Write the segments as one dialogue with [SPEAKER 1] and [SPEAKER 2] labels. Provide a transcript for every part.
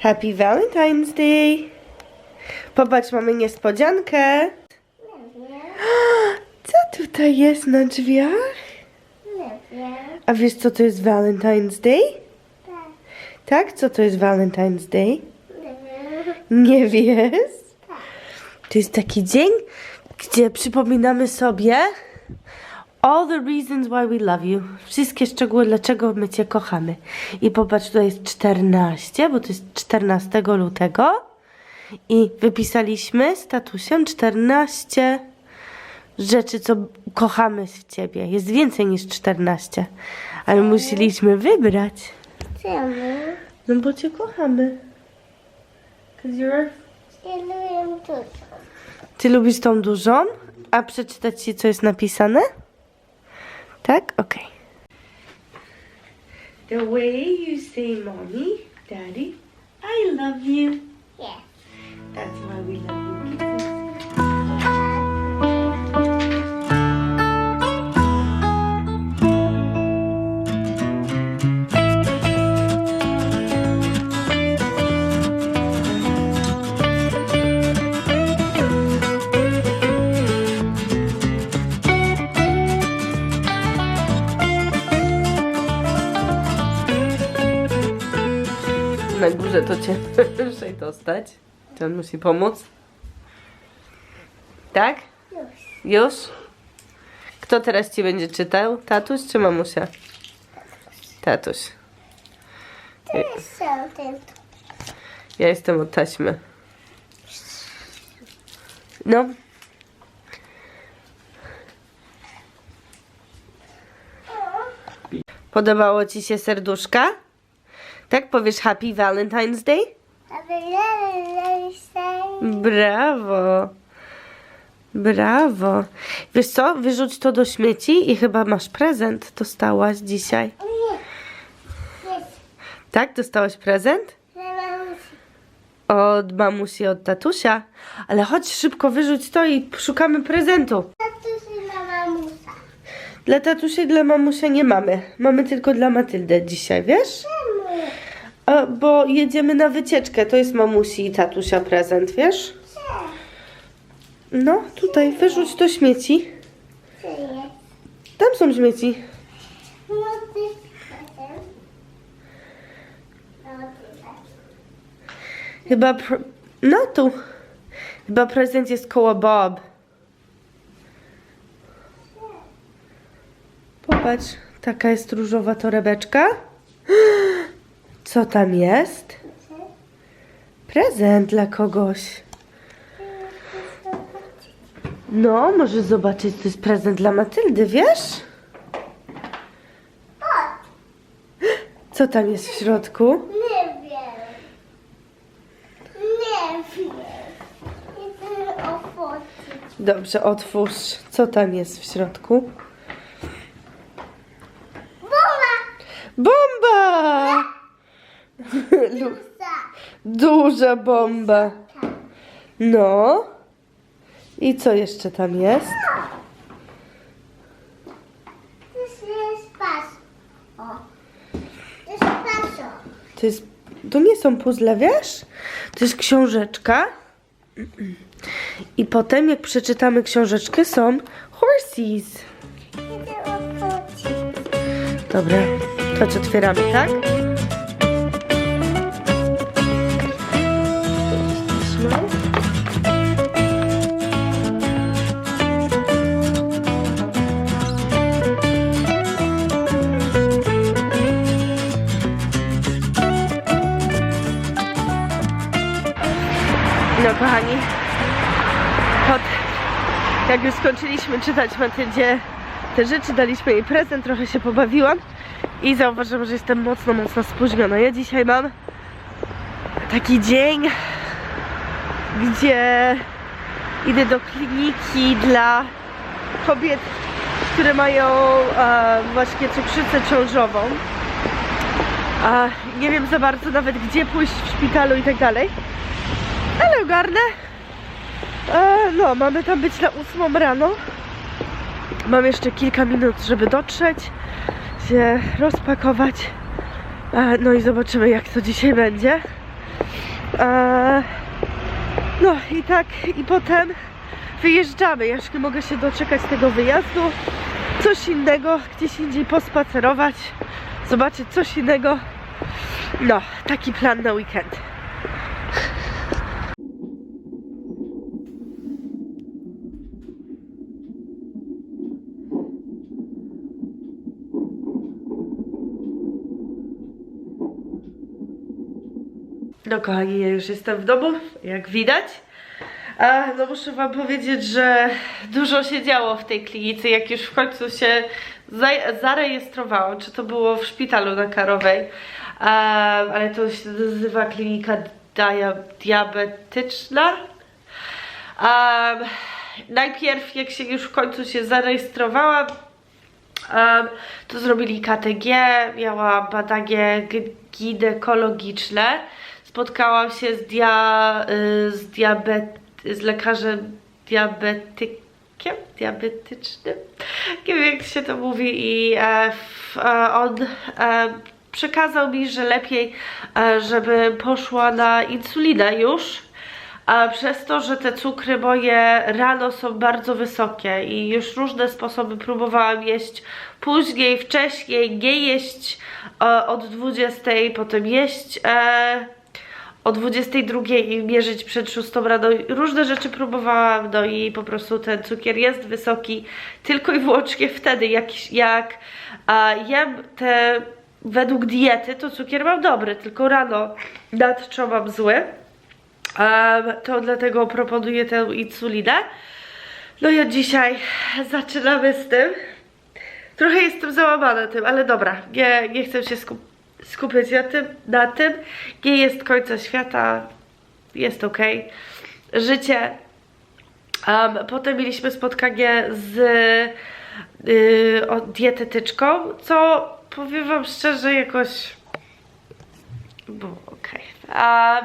[SPEAKER 1] Happy Valentine's Day! Popatrz, mamy niespodziankę. Co tutaj jest na drzwiach? A wiesz, co to jest Valentine's Day?
[SPEAKER 2] Tak.
[SPEAKER 1] Tak? Co to jest Valentine's Day?
[SPEAKER 2] Nie.
[SPEAKER 1] Nie wiesz? To jest taki dzień, gdzie przypominamy sobie all the reasons why we love you. Wszystkie szczegóły, dlaczego my Cię kochamy. I popatrz, tutaj jest 14, bo to jest 14 lutego. I wypisaliśmy z tatusiem 14 rzeczy, co kochamy w Ciebie. Jest więcej niż 14. Ale musieliśmy wybrać.
[SPEAKER 2] Czemu?
[SPEAKER 1] No bo Cię kochamy. 'Cause you're
[SPEAKER 2] Ja lubię dużo.
[SPEAKER 1] Ty lubisz tą dużą? A przeczytać ci, co jest napisane? Tak? Okej. The way you say mommy, daddy, I love you.
[SPEAKER 2] Nie.
[SPEAKER 1] That's why we love you. Górze to cię muszę dostać. Czy on musi pomóc? Tak?
[SPEAKER 2] Już.
[SPEAKER 1] Już? Kto teraz ci będzie czytał? Tatuś czy mamusia? Tatuś. Ja jestem od taśmy. No. Podobało ci się serduszka? Tak powiesz Happy Valentine's Day?
[SPEAKER 2] Ale ja lubię
[SPEAKER 1] Brawo. Brawo. Wiesz co? Wyrzuć to do śmieci i chyba masz prezent. Dostałaś dzisiaj.
[SPEAKER 2] Nie.
[SPEAKER 1] Tak? Dostałaś prezent?
[SPEAKER 2] Mamusi.
[SPEAKER 1] Od mamusi, od tatusia. Ale chodź szybko, wyrzuć to i szukamy prezentu. Dla tatusia i dla mamusia nie mamy. Mamy tylko dla Matyldę dzisiaj, wiesz? A, bo jedziemy na wycieczkę. To jest mamusi i tatusia prezent, wiesz? No, tutaj, wyrzuć do śmieci. Tam są śmieci. Chyba. No tu. Chyba prezent jest koło Bob. Popatrz, taka jest różowa torebeczka. Co tam jest? Prezent dla kogoś. No, możesz zobaczyć, to jest prezent dla Matyldy, wiesz? Co tam jest w środku?
[SPEAKER 2] Nie wiem. Nie wiem. Idę ofoty.
[SPEAKER 1] Dobrze, otwórz. Co tam jest w środku?
[SPEAKER 2] Bomba!
[SPEAKER 1] Bomba! Lu-
[SPEAKER 2] Lusa.
[SPEAKER 1] Duża bomba. No. I co jeszcze tam jest?
[SPEAKER 2] To jest. To
[SPEAKER 1] nie są puzzle, wiesz? To jest książeczka. I potem, jak przeczytamy książeczkę, są horses. Dobra, chodź otwieramy, tak? Kochani, pod, jak już skończyliśmy czytać Matyldzie te rzeczy, daliśmy jej prezent, trochę się pobawiłam i zauważyłam, że jestem mocno, mocno spóźniona. Ja dzisiaj mam taki dzień, gdzie idę do kliniki dla kobiet, które mają e, właśnie cukrzycę ciążową. A nie wiem za bardzo nawet gdzie pójść w szpitalu i tak dalej. Ale ogarnę. E, no, mamy tam być na ósmą rano. Mam jeszcze kilka minut, żeby dotrzeć, się rozpakować. E, no i zobaczymy, jak to dzisiaj będzie. Eee, no i tak, i potem wyjeżdżamy. Ja już nie mogę się doczekać tego wyjazdu. Coś innego, gdzieś indziej pospacerować, zobaczyć coś innego. No, taki plan na weekend. No kochani, ja już jestem w domu, jak widać. A, no muszę wam powiedzieć, że dużo się działo w tej klinice, jak już w końcu się za- zarejestrowałam, czy to było w szpitalu na Karowej, a, ale to się nazywa klinika dia- diabetyczna. A, najpierw jak się już w końcu się zarejestrowałam, Em, to zrobili KTG, miała badanie ginekologiczne. Spotkałam się z, dia, y, z, diabet, z lekarzem diabetykiem, diabetycznym. Nie wiem jak się to mówi i e, f, e, on e, przekazał mi, że lepiej, e, żeby poszła na insulinę już. A przez to, że te cukry moje rano są bardzo wysokie i już różne sposoby próbowałam jeść później, wcześniej, nie jeść e, od 20, potem jeść e, o 22 i mierzyć przed 6 rano. Różne rzeczy próbowałam, no i po prostu ten cukier jest wysoki tylko i wyłącznie wtedy, jak, jak a, jem te według diety, to cukier mam dobry, tylko rano nadczo mam zły. To dlatego proponuję tę insulinę. No i od dzisiaj zaczynamy z tym. Trochę jestem załamana tym, ale dobra, nie, nie chcę się skup skupiać na tym, na tym. Nie jest końca świata, jest ok. Życie. Em, potem mieliśmy spotkanie z y, o, dietetyczką, co powiem wam szczerze jakoś było okej. A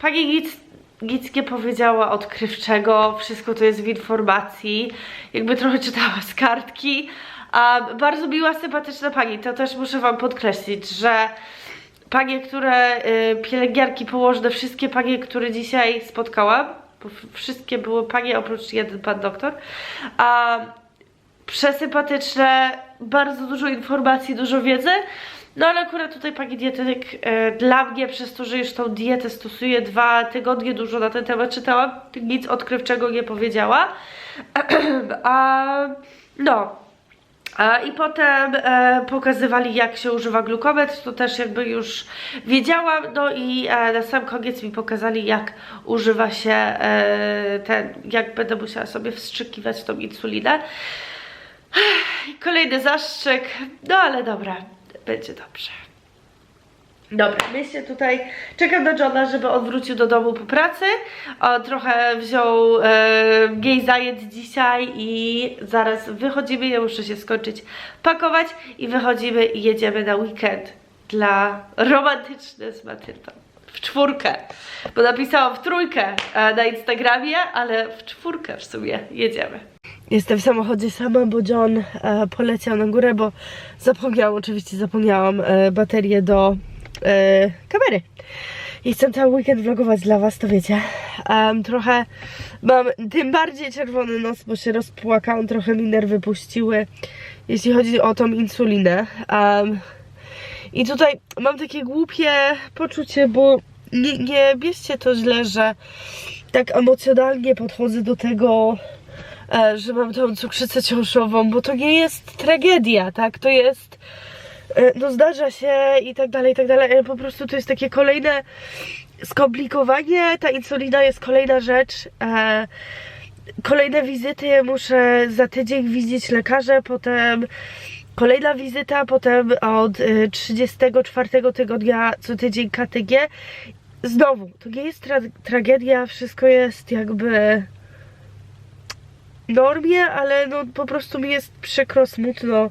[SPEAKER 1] Pani nic, nic nie powiedziała odkrywczego, wszystko to jest w informacji, jakby trochę czytała z kartki. Bardzo miła, sympatyczna pani, to też muszę wam podkreślić, że panie, które, y, pielęgniarki położne, wszystkie panie, które dzisiaj spotkałam, wszystkie były panie oprócz jeden pan doktor, a przesympatyczne, bardzo dużo informacji, dużo wiedzy. No ale akurat tutaj pani dietetyk e, dla mnie, przez to, że już tą dietę stosuję dwa tygodnie, dużo na ten temat czytałam, nic odkrywczego nie powiedziała. A, no. I potem e, pokazywali jak się używa glukometr, to też jakby już wiedziałam, no i e, na sam koniec mi pokazali jak używa się e, ten, jak będę musiała sobie wstrzykiwać tą insulinę. Kolejny zastrzyk, no ale dobra, będzie dobrze. Dobra, myślę tutaj, czekam na Johna, żeby on wrócił do domu po pracy. On trochę wziął e, mniej zajęć dzisiaj i zaraz wychodzimy. Ja muszę się skończyć pakować i wychodzimy i jedziemy na weekend dla romantyczny z Matyldą. W czwórkę, bo napisałam w trójkę e, na Instagramie, ale w czwórkę w sumie jedziemy. Jestem w samochodzie sama, bo John e, poleciał na górę, bo zapomniałam, oczywiście zapomniałam e, baterię do e, kamery. I chcę cały weekend vlogować dla was, to wiecie. Em, trochę mam tym bardziej czerwony nos, bo się rozpłakałam, trochę mi nerwy puściły, jeśli chodzi o tą insulinę. Em, I tutaj mam takie głupie poczucie, bo nie, nie bierzcie to źle, że tak emocjonalnie podchodzę do tego, e, że mam tą cukrzycę ciążową, bo to nie jest tragedia, tak? To jest, no zdarza się i tak dalej, i tak dalej, ale po prostu to jest takie kolejne skomplikowanie, ta insulina jest kolejna rzecz, e, kolejne wizyty, muszę za tydzień widzieć lekarza, potem kolejna wizyta, potem od y, 34 tygodnia co tydzień KTG. Znowu, to nie jest tra tragedia, wszystko jest jakby normie, ale no po prostu mi jest przykro, smutno,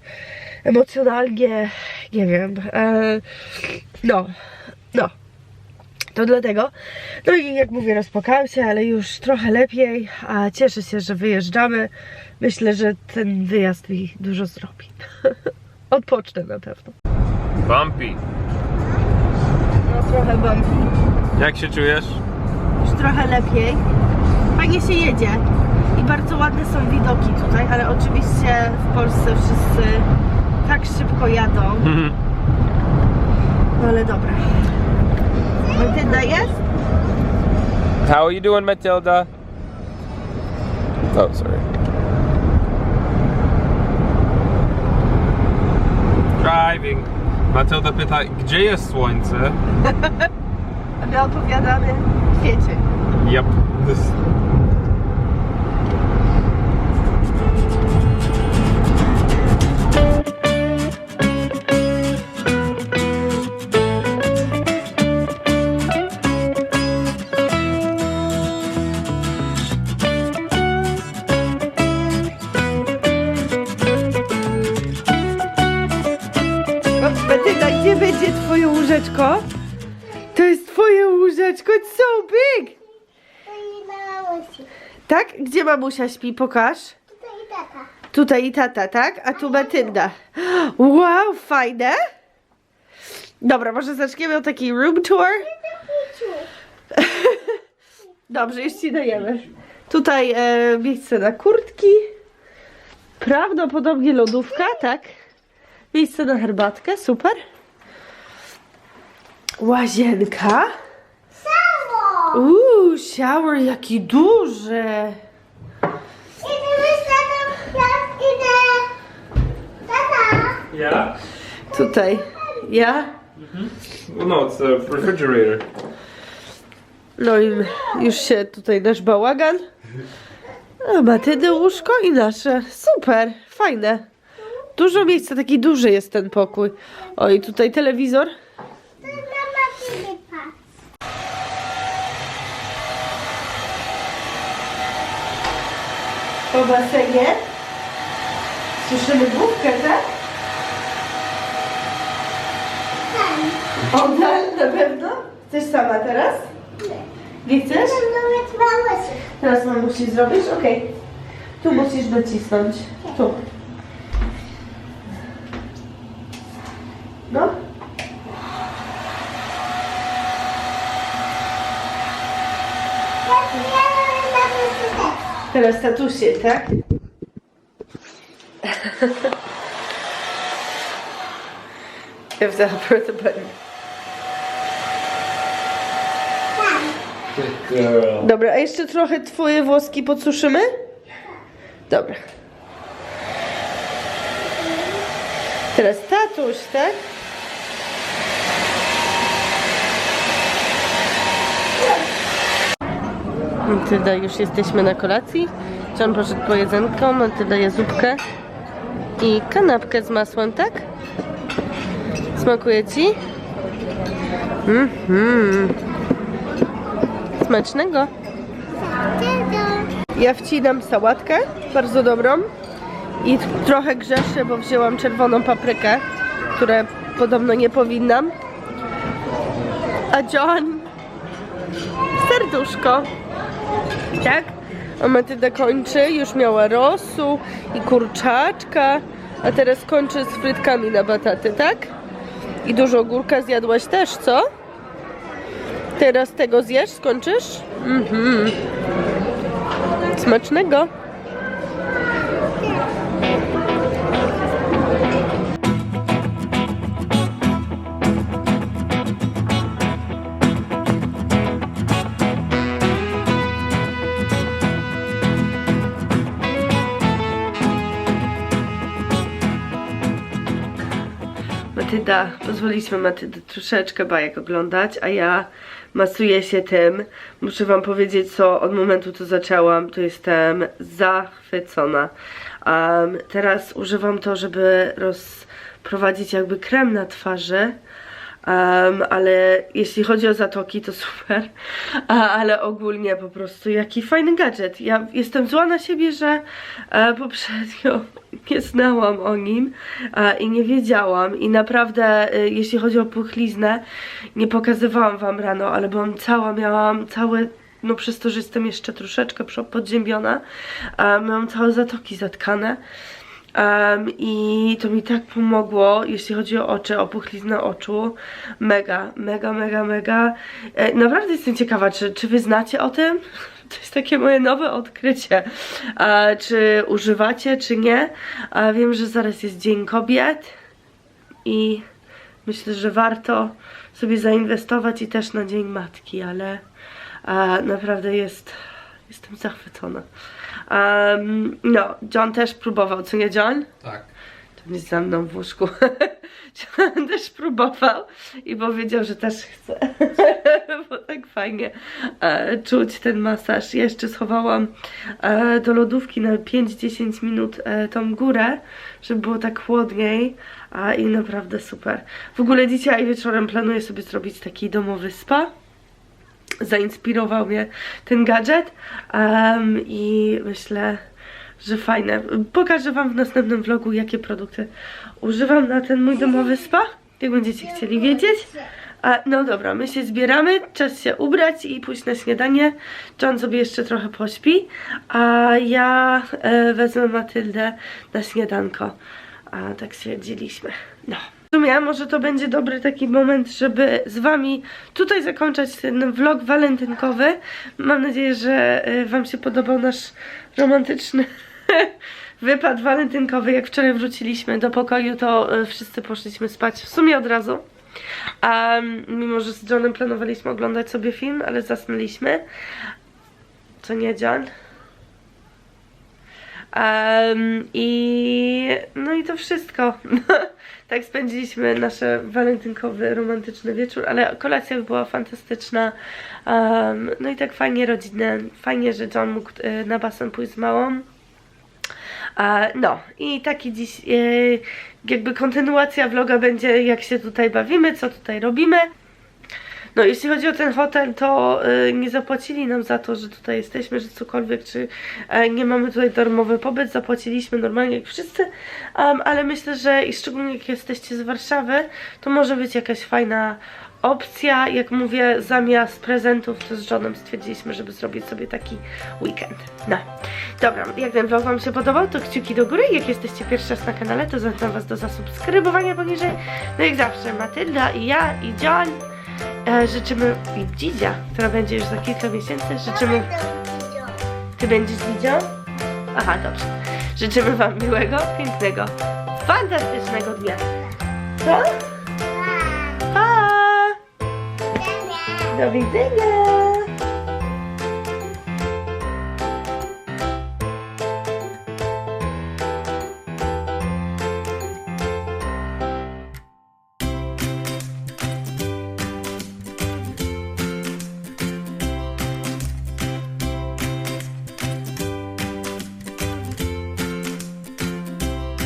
[SPEAKER 1] emocjonalnie, nie wiem, e, no, no. To dlatego. No i jak mówię, rozpłakałam się, ale już trochę lepiej, a cieszę się, że wyjeżdżamy. Myślę, że ten wyjazd mi dużo zrobi. Odpocznę na pewno.
[SPEAKER 3] Bumpy.
[SPEAKER 1] No trochę bumpy.
[SPEAKER 3] Jak się czujesz?
[SPEAKER 1] Już trochę lepiej. Fajnie się jedzie. I bardzo ładne są widoki tutaj, ale oczywiście w Polsce wszyscy tak szybko jadą. No ale dobra. Matylda jest?
[SPEAKER 3] How are you doing, Matilda? Oh, sorry. Driving. Matylda pyta, gdzie jest słońce?
[SPEAKER 1] A my odpowiadamy kwiecie.
[SPEAKER 3] Yep. This...
[SPEAKER 1] Gdzie mamusia śpi? Pokaż.
[SPEAKER 2] Tutaj i tata.
[SPEAKER 1] Tutaj i tata, tak? A tu Matylda. Wow, fajne! Dobra, może zaczniemy od takiej room tour? Dobrze, już ci dajemy. Tutaj e, miejsce na kurtki. Prawdopodobnie lodówka, tak? Miejsce na herbatkę, super. Łazienka.
[SPEAKER 2] Samo.
[SPEAKER 1] Uuu, shower jaki duży.
[SPEAKER 2] Idę myślę, tam jak idę. Tata.
[SPEAKER 3] Yeah?
[SPEAKER 1] Tutaj. Ja.
[SPEAKER 3] No, it's a refrigerator.
[SPEAKER 1] No i już się tutaj nasz bałagan. A Matyldy łóżko i nasze. Super, fajne. Dużo miejsca, taki duży jest ten pokój. O i tutaj telewizor. Po basenie. Słyszymy główkę, tak? Oddal, na pewno? Chcesz sama teraz? Nie chcesz?
[SPEAKER 2] Małe się.
[SPEAKER 1] Teraz mam musisz zrobić? Okej. Tu musisz docisnąć. Tu. No. Teraz tatusie, tak? Help her with the button. Dobra, a jeszcze trochę twoje włoski podsuszymy? Dobra. Teraz tatuś, tak? Matylda, już jesteśmy na kolacji. John poszedł po jedzenko, Matylda je zupkę i kanapkę z masłem, tak? Smakuje ci? Mhm. Smacznego. Ja wcinam sałatkę, bardzo dobrą. I trochę grzeszę, bo wzięłam czerwoną paprykę, które podobno nie powinnam. A John serduszko. Tak? A Matylda kończy, już miała rosu i kurczaczka, a teraz kończy z frytkami na bataty, tak? I dużo ogórka zjadłaś też, co? Teraz tego zjesz, skończysz? Mhm. Smacznego. Matyda, pozwoliśmy Matydy troszeczkę bajek oglądać, a ja masuję się tym. Muszę wam powiedzieć, co od momentu, co zaczęłam, to jestem zachwycona. Um, teraz używam to, żeby rozprowadzić jakby krem na twarzy. Um, ale jeśli chodzi o zatoki, to super. A, ale ogólnie po prostu jaki fajny gadżet. Ja jestem zła na siebie, że e, poprzednio nie znałam o nim e, i nie wiedziałam. I naprawdę, e, jeśli chodzi o puchliznę, nie pokazywałam wam rano, ale byłam cała, miałam całe no przez to, że jestem jeszcze troszeczkę podziębiona, e, miałam całe zatoki zatkane. Em, I to mi tak pomogło, jeśli chodzi o oczy, o puchliznę oczu. Mega, mega, mega, mega. E, naprawdę jestem ciekawa, czy, czy wy znacie o tym? To jest takie moje nowe odkrycie. E, czy używacie, czy nie? E, wiem, że zaraz jest Dzień Kobiet i myślę, że warto sobie zainwestować i też na Dzień Matki, ale e, naprawdę jest, jestem zachwycona. Em, no, John też próbował, co nie John?
[SPEAKER 3] Tak.
[SPEAKER 1] To jest ze mną w łóżku. John też próbował i powiedział, że też chce. Bo tak fajnie e, czuć ten masaż. Jeszcze schowałam e, do lodówki na 5-10 minut e, tą górę, żeby było tak chłodniej. A, I naprawdę super. W ogóle dzisiaj wieczorem planuję sobie zrobić taki domowy spa zainspirował mnie ten gadżet em, i myślę, że fajne. Pokażę Wam w następnym vlogu, jakie produkty używam na ten mój domowy spa, jak będziecie chcieli wiedzieć. A, no dobra, my się zbieramy, czas się ubrać i pójść na śniadanie. John sobie jeszcze trochę pośpi, a ja e, wezmę Matyldę na śniadanko. A tak stwierdziliśmy. No. Sumie może to będzie dobry taki moment, żeby z wami tutaj zakończyć ten vlog walentynkowy. Mam nadzieję, że e, wam się podobał nasz romantyczny wypad walentynkowy. Jak wczoraj wróciliśmy do pokoju, to e, wszyscy poszliśmy spać w sumie od razu. Um, mimo, że z Johnem planowaliśmy oglądać sobie film, ale zasnęliśmy. Co nie, John? Em, I no i to wszystko. tak spędziliśmy nasz walentynkowy, romantyczny wieczór, ale kolacja była fantastyczna. Em, no i tak fajnie rodzinne, fajnie, że John mógł e, na basen pójść z małą. E, No i taki dziś e, jakby kontynuacja vloga będzie jak się tutaj bawimy, co tutaj robimy. No jeśli chodzi o ten hotel, to y, nie zapłacili nam za to, że tutaj jesteśmy, że cokolwiek, czy e, nie mamy tutaj darmowy pobyt, zapłaciliśmy normalnie jak wszyscy, Em, ale myślę, że i szczególnie jak jesteście z Warszawy, to może być jakaś fajna opcja, jak mówię, zamiast prezentów, to z Johnem stwierdziliśmy, żeby zrobić sobie taki weekend. No, dobra, jak ten vlog Wam się podobał, to kciuki do góry, jak jesteście pierwszy raz na kanale, to zachęcam Was do zasubskrybowania poniżej, no jak zawsze Matylda i ja i John życzymy i Dzidzia, która będzie już za kilka miesięcy. Życzymy. Ty będziesz Dzidzią? Aha, dobrze. Życzymy Wam miłego, pięknego, fantastycznego dnia. Co? Pa! Do widzenia!